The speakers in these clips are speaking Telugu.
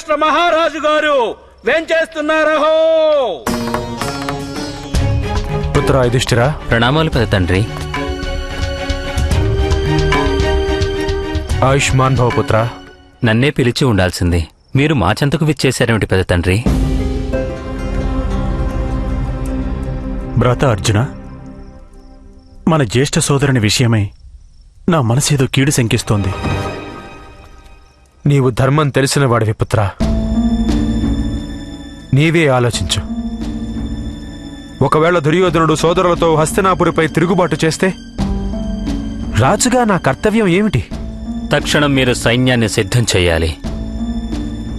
రాష్ట్ర మహారాజు గారు. వేంచేస్తున్నారహో పుత్ర యుధిష్ఠిరా. ప్రణామాలు పెద్ద తండ్రి. ఆయుష్మాన్ భవ పుత్ర. నన్నే పిలిచి ఉండాల్సింది. మీరు మా చెంతకు విచ్చేశారేమిటి పెద్ద తండ్రి? భ్రాత అర్జున మన జ్యేష్ఠ సోదరుని విషయమై నా మనసేదో కీడు శంకిస్తోంది. నీవు ధర్మం తెలిసిన వాడివి పుత్ర. నీవే ఆలోచించు. ఒకవేళ దుర్యోధనుడు సోదరులతో హస్తినాపురిపై తిరుగుబాటు చేస్తే? రాజుగా నా కర్తవ్యం ఏమిటి? తక్షణం మీరు సైన్యాన్ని సిద్ధం చేయాలి.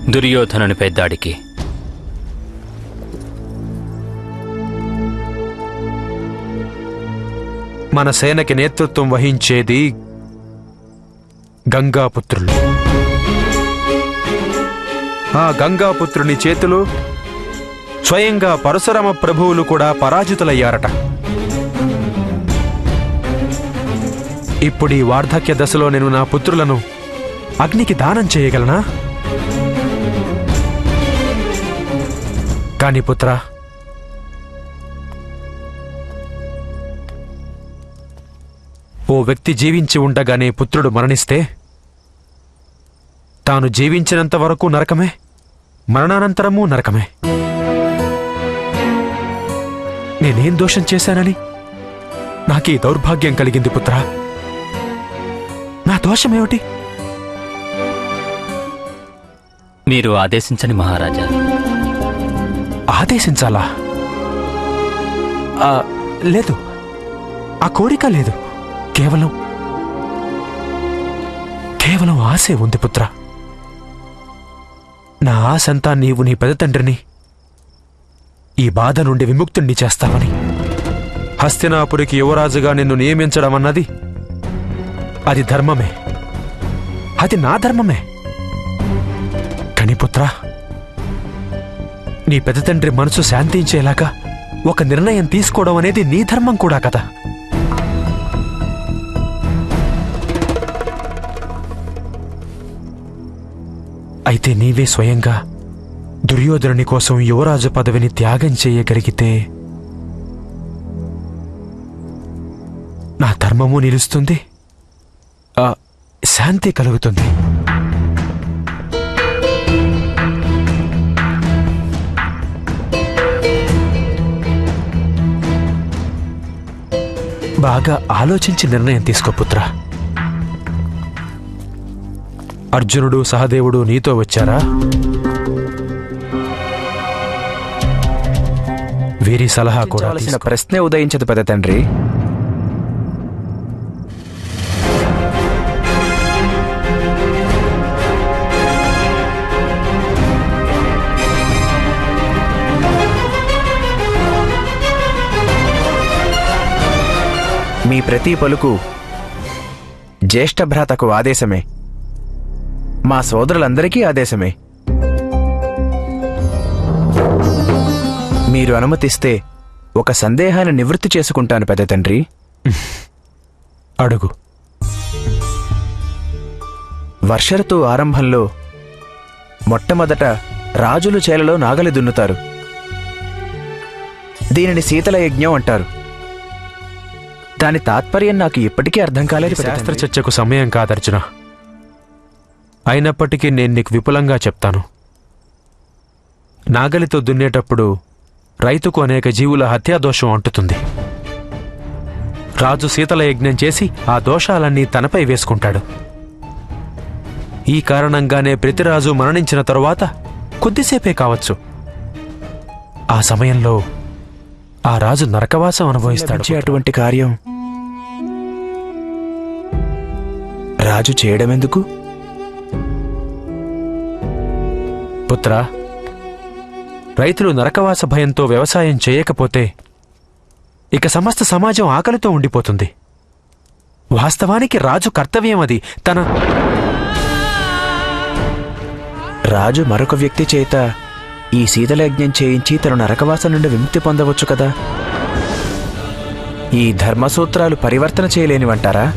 దుర్యోధనునిపై దాడికి మన సేనకి నేతృత్వం వహించేది గంగాపుత్రులు. ఆ గంగాపుత్రుని చేతులు స్వయంగా పరశురామ ప్రభువులు కూడా పరాజితులయ్యారట. ఇప్పుడు ఈ వార్ధక్య దశలో నేను నా పుత్రులను అగ్నికి దానం చేయగలనా? కాని పుత్ర ఓ వ్యక్తి జీవించి ఉండగానే పుత్రుడు మరణిస్తే తాను జీవించినంత వరకు నరకమే? మరణానంతరమూ నరకమే. నేనేం దోషం చేశానని? నాకీ దౌర్భాగ్యం కలిగింది పుత్రా. నా దోషమేమిటి? మీరు ఆదేశించని మహారాజా. ఆదేశించాలా? ఆ, లేదు. ఆ కోరిక లేదు. కేవలం కేవలం ఆశే ఉంది పుత్ర. నా ఆశంతా నీవు నీ పెద్ద తండ్రిని ఈ బాధ నుండి విముక్తుణ్ణి చేస్తావని. హస్తినాపురికి యువరాజుగా నిన్ను నియమించడం అన్నది అది ధర్మమే. అది నా ధర్మమే. కనిపుత్ర నీ పెద్ద తండ్రి మనసు శాంతించేలాగా ఒక నిర్ణయం తీసుకోవడం అనేది నీ ధర్మం కూడా కదా. అయితే నీవే స్వయంగా దుర్యోధనుని కోసం యువరాజు పదవిని త్యాగం చేయగలిగితే నా ధర్మము నిలుస్తుంది. శాంతి కలుగుతుంది. బాగా ఆలోచించి నిర్ణయం తీసుకో పుత్రా. అర్జునుడు సహదేవుడు నీతో వచ్చారా? వీరి సలహా కూడా తీసుకో. ప్రశ్నే ఉదయించదు పెద్ద తండ్రి. మీ ప్రతి పలుకు జ్యేష్ఠ భ్రాతకు ఆదేశమే. మా సోదరులందరికీ ఆదేశమే. మీరు అనుమతిస్తే ఒక సందేహాన్ని నివృత్తి చేసుకుంటాను పెద్ద తండ్రి. అడుగు. వర్షఋతు ఆరంభంలో మొట్టమొదట రాజులు చేలలో నాగలి దున్నుతారు. దీనిని శీతల యజ్ఞం అంటారు. దాని తాత్పర్యం నాకు ఇప్పటికీ అర్థం కాలేదు శాస్త్ర. చర్చకు సమయం కాదర్జున. అయినప్పటికీ నేను నీకు విపులంగా చెప్తాను. నాగలితో దున్నేటప్పుడు రైతుకు అనేక జీవుల హత్యాదోషం అంటుతుంది. రాజు సీతల యజ్ఞం చేసి ఆ దోషాలన్నీ తనపై వేసుకుంటాడు. ఈ కారణంగానే ప్రతిరాజు మరణించిన తరువాత కొద్దిసేపే కావచ్చు. ఆ సమయంలో ఆ రాజు నరకవాసం అనుభవిస్తాడు. అటువంటి కార్యం రాజు చేయడం ఎందుకు పుత్ర రైతులు నరకవాస భయంతో వ్యవసాయం చేయకపోతే ఇక సమస్త సమాజం ఆకలితో ఉండిపోతుంది. వాస్తవానికి రాజు కర్తవ్యం అది తన రాజు మరొక వ్యక్తి చేత ఈ శీతలయజ్ఞం చేయించి తన నరకవాసం నుండి విముక్తి పొందవచ్చు కదా? ఈ ధర్మసూత్రాలు పరివర్తన చేయలేనివంటారా?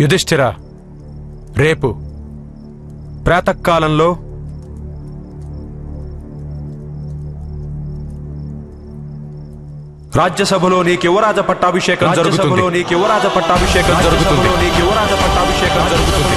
యుధిష్ఠిర రేపు ప్రాతకాలంలో రాజ్యసభలో నీకు యువరాజ పట్టాభిషేకం జరుగుతుంది. నీకు యువరాజ పట్టాభిషేకం జరుగుతుంది. నీకు యువరాజ పట్టాభిషేకం జరుగుతుంది.